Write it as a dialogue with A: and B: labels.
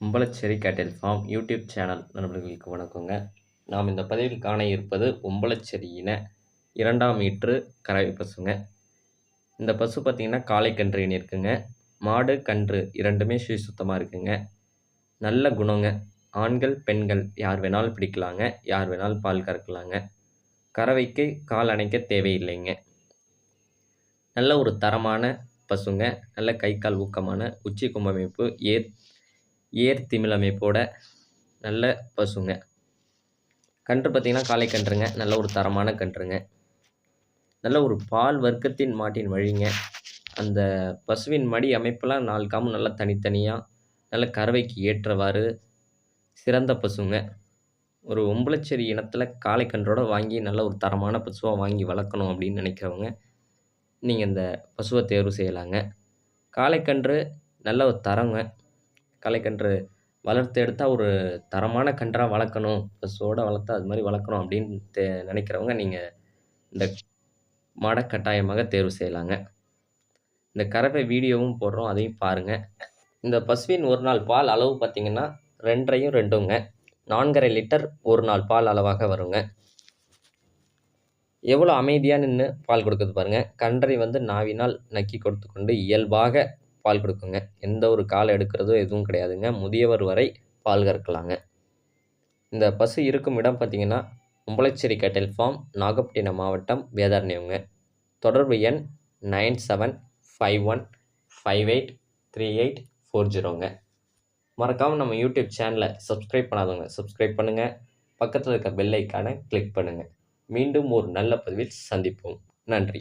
A: உம்பளச்சேரி கேட்டில் form YouTube channel நண்பர்களுக்கு வணக்கங்க. நாம் இந்த பதிவில் காண இருப்பது உம்பளச்சேரியின இரண்டாம் ஈற்று கறவை பசுங்க. இந்த பசு பார்த்திங்கன்னா காளை கன்று இனி இருக்குங்க. மாடு கன்று இரண்டுமே சுய சுத்தமாக இருக்குங்க. நல்ல குணங்க. ஆண்கள் பெண்கள் யார் வேணாலும் பிடிக்கலாங்க. யார் வேணாலும் பால் கறக்கலாங்க. கறவைக்கு கால் அணைக்க தேவையில்லைங்க. நல்ல ஒரு தரமான பசுங்க. நல்ல கை கால் ஊக்கமான உச்சி கும்பமைப்பு ஏர் ஏர் திமிழ் அமைப்போட நல்ல பசுங்க. கன்று பார்த்திங்கன்னா காலை கன்றுங்க. நல்ல ஒரு தரமான கன்றுங்க. நல்ல ஒரு பால் வர்க்கத்தின் மாட்டின் வழிங்க. அந்த பசுவின் மடி அமைப்பெல்லாம் நாலு காம்பு நல்லா தனித்தனியாக நல்ல கறவைக்கு ஏற்றவாறு சிறந்த பசுங்க. ஒரு ஒம்பளச்சேரி இனத்தில் காளை வாங்கி நல்ல ஒரு தரமான பசுவாக வாங்கி வளர்க்கணும் அப்படின்னு நினைக்கிறவங்க நீங்கள் இந்த பசுவை தேர்வு செய்யலாங்க. காளைக்கன்று நல்ல ஒரு தரங்க. கலைக்கன்று வளர்த்து எடுத்தால் ஒரு தரமான கன்றாக வளர்க்கணும். பசுவோடு வளர்த்தா அது மாதிரி வளர்க்கணும் அப்படின்னு தே நினைக்கிறவங்க நீங்கள் இந்த மாடை கட்டாயமாக தேர்வு செய்யலாங்க. இந்த கறவை வீடியோவும் போடுறோம் அதையும் பாருங்கள் இந்த பசுவின் ஒரு நாள் பால் அளவு பார்த்திங்கன்னா ரெண்டரையும் ரெண்டுங்க. நான்கரை லிட்டர் ஒரு நாள் பால் அளவாக வருங்க. எவ்வளோ அமைதியாக நின்று பால் கொடுக்குது பாருங்கள் கன்றை வந்து நாவினால் நக்கி கொடுத்து கொண்டு இயல்பாக பால் கொடுக்குங்க. எந்த ஒரு கால் எடுக்கிறதோ எதுவும் கிடையாதுங்க. முதியவர் வரை பால் கறக்கலாங்க. இந்த பசு இருக்கும் இடம் பார்த்திங்கன்னா உம்பளச்சேரி கேட்டல் ஃபார்ம் நாகப்பட்டினம் மாவட்டம் வேதாரண்யவங்க தொடர்பு எண் nine seven five one five eight three eight four ஜீரோங்க. மறக்காமல் நம்ம யூடியூப் சேனலை சப்ஸ்கிரைப் பண்ணாதவங்க சப்ஸ்கிரைப் பண்ணுங்கள் பக்கத்தில் இருக்க பெல் ஐக்கானை கிளிக் பண்ணுங்கள் மீண்டும் ஒரு நல்ல பதிவில் சந்திப்போம். நன்றி.